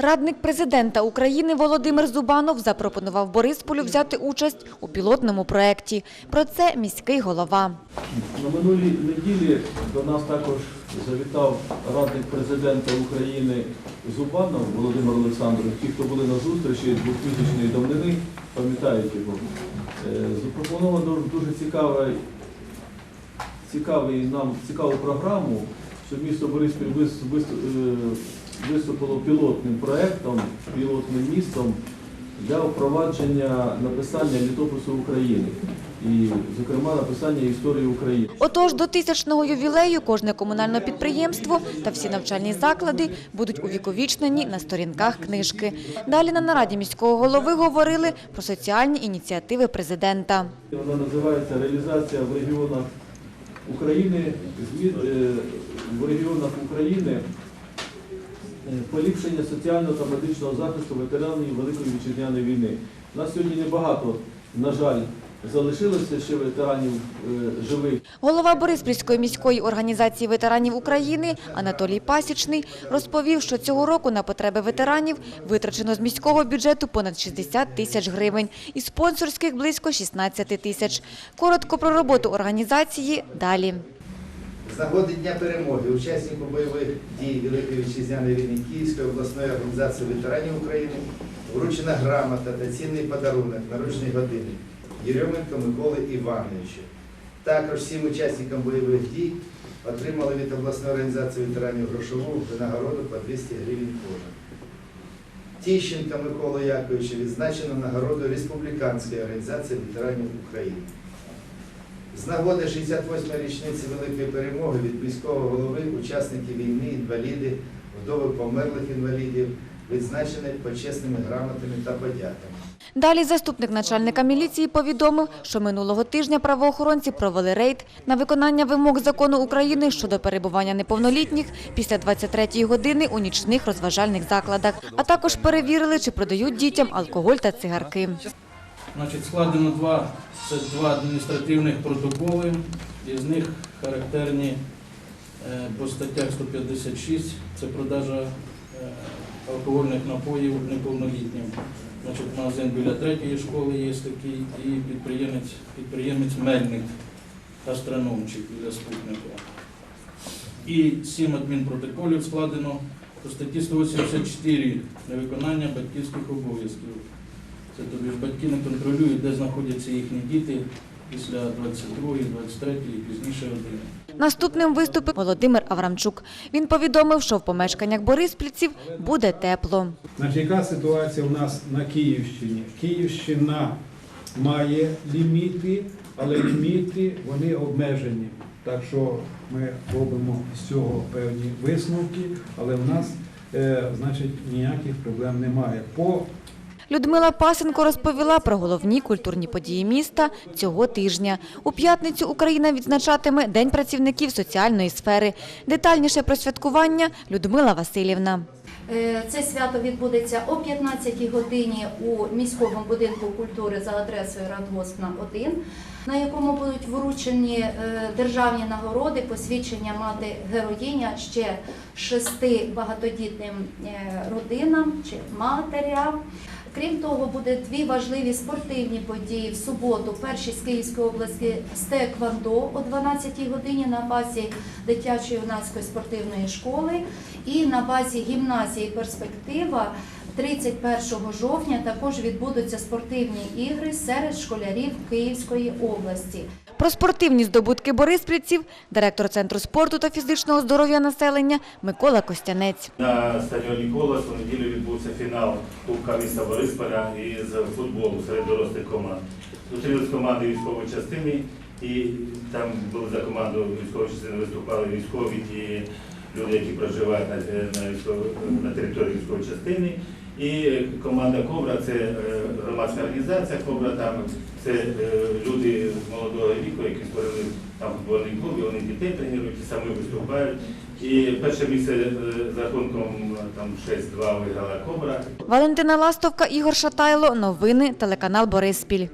Радник президента України Володимир Зубанов запропонував Борисполю взяти участь у пілотному проєкті. Про це міський голова. На минулій неділі до нас також завітав радник президента України Зубанов Володимир Олександрович. Ті, хто були на зустрічі 2000-ї давнини, пам'ятають його. Е, Запропоновано дуже цікавий, цікавий нам цікаву програму, що місто Бориспіль е, виступило пілотним проектом, пілотним містом для впровадження написання літопису України і, зокрема, написання історії України. Отож, до тисячного ювілею кожне комунальне підприємство та всі навчальні заклади будуть увіковічнені на сторінках книжки. Далі на нараді міського голови говорили про соціальні ініціативи президента. Вона називається реалізація в регіонах України, е, в регіонах України поліпшення соціального та медичного захисту ветеранів Великої вітчизняної війни. У нас сьогодні небагато, на жаль, залишилося ще ветеранів е, живих. Голова Бориспільської міської організації ветеранів України Анатолій Пасічний розповів, що цього року на потреби ветеранів витрачено з міського бюджету понад 60 тисяч гривень і спонсорських близько 16 тисяч. Коротко про роботу організації далі. З нагоди Дня перемоги учаснику бойових дій Великої Вітчизняної війни Київської обласної організації ветеранів України вручена грамота та цінний подарунок наручний годинник Єрьоменко Миколи Івановичу. Також всім учасникам бойових дій отримали від обласної організації ветеранів грошову винагороду по 200 гривень кожен. Тіщенка Микола Яковича відзначено нагородою Республіканської організації ветеранів України. З нагоди 68-ї річниці Великої перемоги від міського голови учасники війни, інваліди, вдови померлих інвалідів відзначені почесними грамотами та подяками. Далі заступник начальника міліції повідомив, що минулого тижня правоохоронці провели рейд на виконання вимог закону України щодо перебування неповнолітніх після 23-ї години у нічних розважальних закладах, а також перевірили, чи продають дітям алкоголь та цигарки. Значить, складено два, це два адміністративних протоколи, із них характерні е, по статтях 156, це продажа е, алкогольних напоїв неповнолітнім. Значить, магазин біля третьої школи є такий, і підприємець, підприємець Мельник, гастрономчик біля спутника. І сім адмінпротоколів складено по статті 184 невиконання батьківських обов'язків. Це тобі батьки не контролюють, де знаходяться їхні діти після 22-ї, 23 і пізніше години. Наступним виступив Володимир Аврамчук. Він повідомив, що в помешканнях бориспільців буде тепло. Значить, яка ситуація у нас на Київщині? Київщина має ліміти, але ліміти вони обмежені. Так що ми робимо з цього певні висновки, але в нас е, значить, ніяких проблем немає. По Людмила Пасенко розповіла про головні культурні події міста цього тижня. У п'ятницю Україна відзначатиме День працівників соціальної сфери. Детальніше про святкування Людмила Васильівна. Е, Це свято відбудеться о 15 годині у міському будинку культури за адресою Радгоспна 1, на якому будуть вручені е, державні нагороди, посвідчення мати героїня ще шести багатодітним е, родинам чи матерям. Крім того, буде дві важливі спортивні події в суботу. Перші з Київської області з Теквандо о 12-й годині на базі дитячої юнацької спортивної школи і на базі гімназії Перспектива 31 жовтня також відбудуться спортивні ігри серед школярів Київської області. Про спортивні здобутки бориспільців директор Центру спорту та фізичного здоров'я населення Микола Костянець. На стадіоні Колос у неділю відбувся фінал Кубка міста Борисполя із футболу серед дорослих команд. Зустрілись команди військової частини, і там були за команду військової частини виступали військові і люди, які проживають на, на, на території військової частини. І команда Кобра це е, громадська організація Кобра. Там це е, люди молодого віку, які створили там футбольний клуб, і вони дітей тренують і самі виступають. І перше місце е, за рахунком там 6-2 виграла Кобра. Валентина Ластовка, Ігор Шатайло. Новини телеканал Бориспіль.